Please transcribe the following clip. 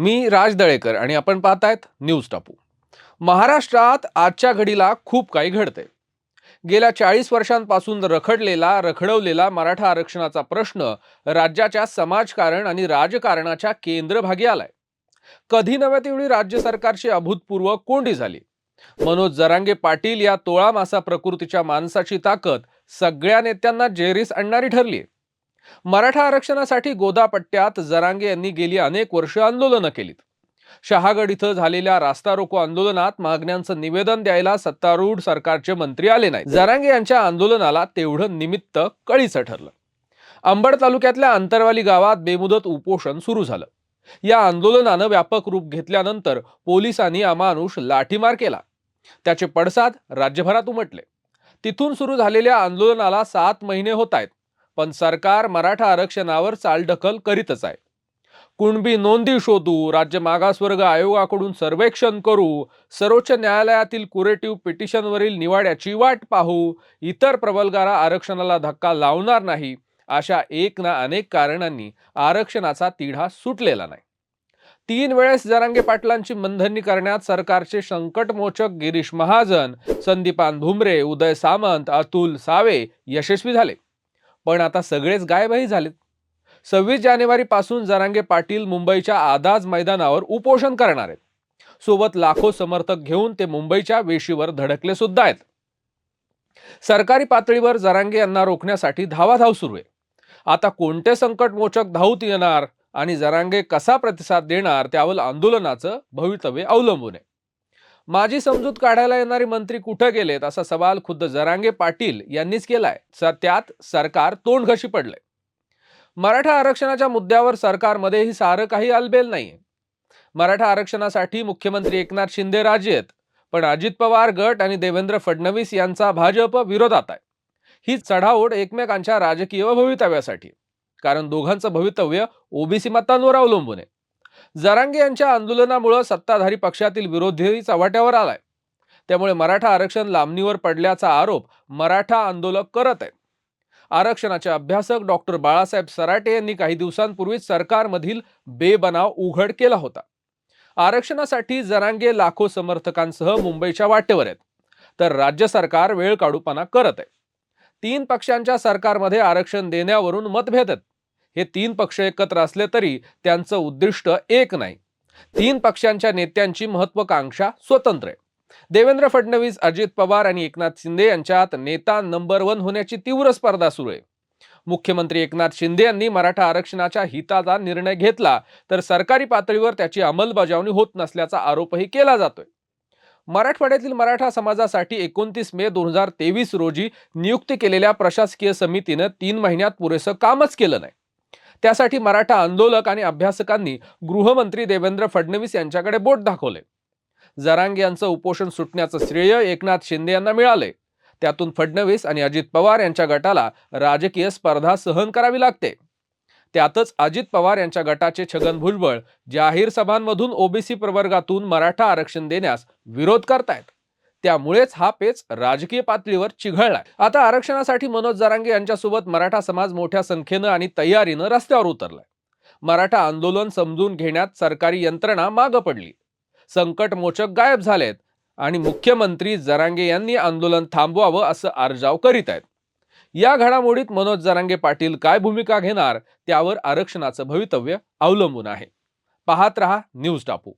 मी राज दळेकर आणि आपण पाहतायत न्यूज टापू. महाराष्ट्रात आजच्या घडीला खूप काही घडते गेल्या चाळीस वर्षांपासून रखडलेला रखडवलेला मराठा आरक्षणाचा प्रश्न राज्याच्या समाजकारण आणि राजकारणाच्या केंद्रभागी आलाय. कधी नव्हे तेवढी राज्य सरकारची अभूतपूर्व कोंडी झाली? मनोज जरांगे पाटील या तोळा मासा प्रकृतीच्या माणसाची ताकद सगळ्या नेत्यांना जेरीस आणणारी ठरली मराठा आरक्षणासाठी गोदापट्ट्यात जरांगे यांनी गेली अनेक वर्ष आंदोलनं केलीत. शहागड इथं झालेल्या रास्ता रोको आंदोलनात मागण्यांचं निवेदन द्यायला सत्तारूढ सरकारचे मंत्री आले नाही जरांगे यांच्या आंदोलनाला तेवढं निमित्त कळीचं ठरलं. अंबड तालुक्यातल्या अंतरवाली गावात बेमुदत उपोषण सुरू झालं. या आंदोलनानं व्यापक रूप घेतल्यानंतर पोलिसांनी अमानुष लाठीमार केला. त्याचे पडसाद राज्यभरात उमटले. तिथून सुरू झालेल्या आंदोलनाला सात महिने होत आहेत. पण सरकार मराठा आरक्षणावर चालढकल करीतच आहे. कुणबी नोंदी शोधू राज्य मागासवर्ग आयोगाकडून सर्वेक्षण करू सर्वोच्च न्यायालयातील कुरेटिव्ह पिटिशनवरील निवाड्याची वाट पाहू इतर प्रबलगारा आरक्षणाला धक्का लावणार नाही अशा एक ना अनेक कारणांनी आरक्षणाचा तिढा सुटलेला नाही. तीन वेळेस जरांगे पाटलांची मनधरणी करण्यात सरकारचे संकटमोचक गिरीश महाजन संदीपान भुमरे उदय सामंत अतुल सावे यशस्वी झाले. पण आता सगळेच गायबही झालेत. सव्वीस जानेवारीपासून जरांगे पाटील मुंबईच्या आदाज मैदानावर उपोषण करणार आहेत. सोबत लाखो समर्थक घेऊन ते मुंबईच्या वेशीवर धडकले सुद्धा आहेत. सरकारी पातळीवर जरांगे यांना रोखण्यासाठी धावाधाव सुरू आहे. आता कोणते संकटमोचक धावत येणार आणि जरांगे कसा प्रतिसाद देणार त्यावर आंदोलनाचं भवितव्य अवलंबून आहे. माझी समजूत काढायला येणारे मंत्री कुठे गेलेत असा सवाल खुद्द जरांगे पाटील यांनीच केलाय. त्यात सरकार तोंड घशी पडलंय. मराठा आरक्षणाच्या मुद्द्यावर सरकारमध्येही सारं काही अलबेल नाहीये. मराठा आरक्षणासाठी मुख्यमंत्री एकनाथ शिंदे राजे आहेत पण अजित पवार गट आणि देवेंद्र फडणवीस यांचा भाजप विरोधात आहे. ही चढाओढ एकमेकांच्या राजकीय भवितव्यासाठी कारण दोघांचं भवितव्य ओबीसी मतांवर अवलंबून आहे. जरांगे यांच्या आंदोलनामुळे सत्ताधारी पक्षातील विरोधी चव्हाट्यावर आलाय. त्यामुळे मराठा आरक्षण लांबणीवर पडल्याचा आरोप मराठा आंदोलक करत आहेत. आरक्षणाचे अभ्यासक डॉक्टर बाळासाहेब सराटे यांनी काही दिवसांपूर्वीच सरकारमधील बेबनाव उघड केला होता. आरक्षणासाठी जरांगे लाखो समर्थकांसह मुंबईच्या वाटेवर आहेत. तर राज्य सरकार वेळ काढूपणा करत आहे. तीन पक्षांच्या सरकारमध्ये आरक्षण देण्यावरून मतभेद आहेत. हे तीन पक्ष एकत्र असले तरी त्यांचं उद्दिष्ट एक नाही. तीन पक्षांच्या नेत्यांची महत्वाकांक्षा स्वतंत्र आहे. देवेंद्र फडणवीस अजित पवार आणि एकनाथ शिंदे यांच्यात नेता नंबर वन होण्याची तीव्र स्पर्धा सुरू आहे. मुख्यमंत्री एकनाथ शिंदे यांनी मराठा आरक्षणाच्या हिताचा निर्णय घेतला तर सरकारी पातळीवर त्याची अंमलबजावणी होत नसल्याचा आरोपही केला जातोय. मराठवाड्यातील मराठा समाजासाठी एकोणतीस मे दोन हजार तेवीस रोजी नियुक्ती केलेल्या प्रशासकीय समितीनं तीन महिन्यात पुरेसं कामच केलं नाही. त्यासाठी मराठा आंदोलक आणि अभ्यासकांनी गृहमंत्री देवेंद्र फडणवीस यांच्याकडे बोट दाखवले. जरांग यांचं उपोषण सुटण्याचं श्रेय एकनाथ शिंदे यांना मिळाले. त्यातून फडणवीस आणि अजित पवार यांच्या गटाला राजकीय स्पर्धा सहन करावी लागते. त्यातच अजित पवार यांच्या गटाचे छगन भुजबळ जाहीर सभांमधून ओबीसी प्रवर्गातून मराठा आरक्षण देण्यास विरोध करतायत. त्यामुळेच हा पेच राजकीय पातळीवर चिघळलाय. आता आरक्षणासाठी मनोज जरांगे यांच्यासोबत मराठा समाज मोठ्या संख्येनं आणि तयारीनं रस्त्यावर उतरलाय. मराठा आंदोलन समजून घेण्यात सरकारी यंत्रणा मागं पडली. संकटमोचक गायब झालेत आणि मुख्यमंत्री जरांगे यांनी आंदोलन थांबवावं असं आर्जाव करीत आहेत. या घडामोडीत मनोज जरांगे पाटील काय भूमिका घेणार त्यावर आरक्षणाचं भवितव्य अवलंबून आहे. पाहत रहा न्यूज टापू.